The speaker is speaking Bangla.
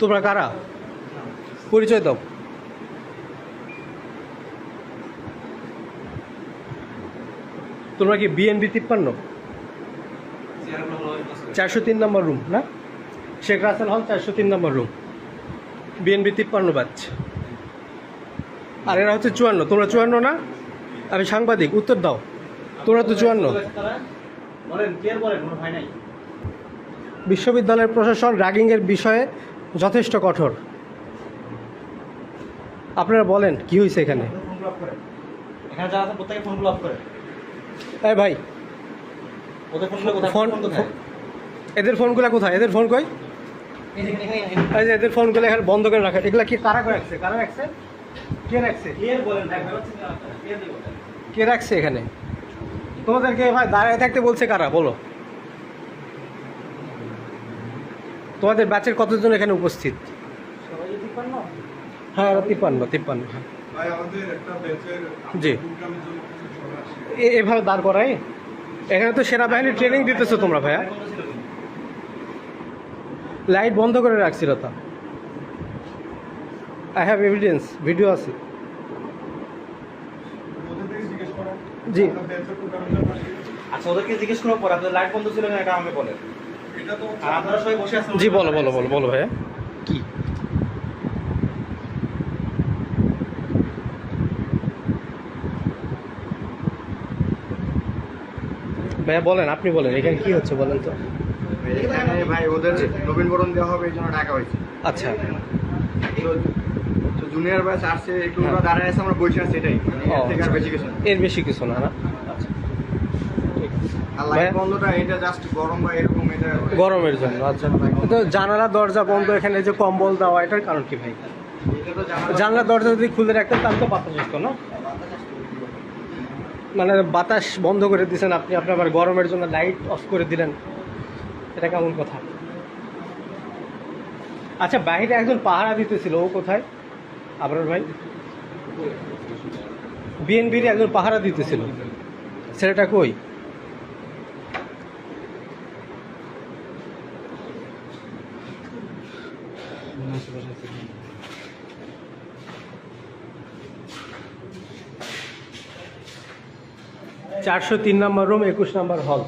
তোমরা কারা? পরিচয় দাও। তোমরা কি বিএনবি তিপ্পান্ন? চারশো তিন নম্বর রুম না? শেখ রাসেল হল চারশো তিন নম্বর রুম। বিএনবি তিপ্পান্ন ব্যাচ। আর এরা হচ্ছে চুয়ান্ন। তোমরা চুয়ান্ন না? আমি সাংবাদিক উত্তর দাও। তোমরা তো চুয়ান্ন। বিশ্ববিদ্যালয়ের প্রশাসন র্যাগিংয়ের বিষয়ে যথেষ্ট কঠোর। আপনারা বলেন, কি হয়েছে এখানে? এই ভাই, ফোন এদের ফোনগুলো কোথায়? এদের ফোন কই? এই যে এদের ফোনগুলো এখানে বন্ধ করে রাখা এগুলা কি কারা করে রাখছে? কারা রাখছে? কে রাখছে? কে রাখছে এখানে? তোমাদেরকে ভাই দাঁড়ায় থাকতে বলছে কারা? বলো। তোমাদের ব্যাচের কতজন এখানে উপস্থিত? হ্যাঁ এরা তিপ্পান্ন তিপ্পান্ন হ্যাঁ। ভাই আমাদের একটা ব্যাচের জি। এভাবে দাঁড় করাই এখানে তো সেনাবাহিনী ট্রেনিং দিতেছো তোমরা ভাইয়া? লাইট বন্ধ করে রাখছিল তা। আই হ্যাভ এভিডেন্স ভিডিও আছে। জিজ্ঞেস জি। আচ্ছা ওদেরকে জিজ্ঞেস করো পরে আপনাদের লাইট বন্ধ ছিল না এটা আমাকে বলেন। এটা তো আর আপনারা সবাই বসে আছেন জি বলো বলো বলো বলো ভাইয়া। কি? ভাইয়া বলেন আপনি বলেন এখানে কি হচ্ছে বলেন তো। এখানে ভাই ওদের নবীন বরণ দেওয়া হবে এই জন্য ডাকা হয়েছে। আচ্ছা। তো জুনিয়র ব্যাচ আসছে একটু দাঁড়ায় আছে আমরা বসে আছি এটাই। মানে এর আচ্ছা। বেশি কিছু না। এর বেশি কিছু না না আচ্ছা আর লাইট ভাইয়া? বন্ধটা এটা জাস্ট গরম বা এরকম এটা গরমের জন্য আচ্ছা। তো জানালা দরজা বন্ধ এখানে যে কম্বল দেওয়া এটার কারণ কি ভাই? এটা জানলা। দরজা যদি খুলে রাখতেন তাহলে তো বাতাস আসতো না? মানে বাতাস বন্ধ করে দিয়েছেন আপনি আপনি আবার গরমের জন্য লাইট অফ করে দিলেন। এটা কেমন কথা? আচ্ছা বাইরে একজন পাহারা দিতেছিল ও কোথায়? আবরার ভাই? বিএনপির একজন পাহারা দিতেছিল। ছেলেটা কই? চারশো তিন নম্বর রুম একুশ নম্বর হল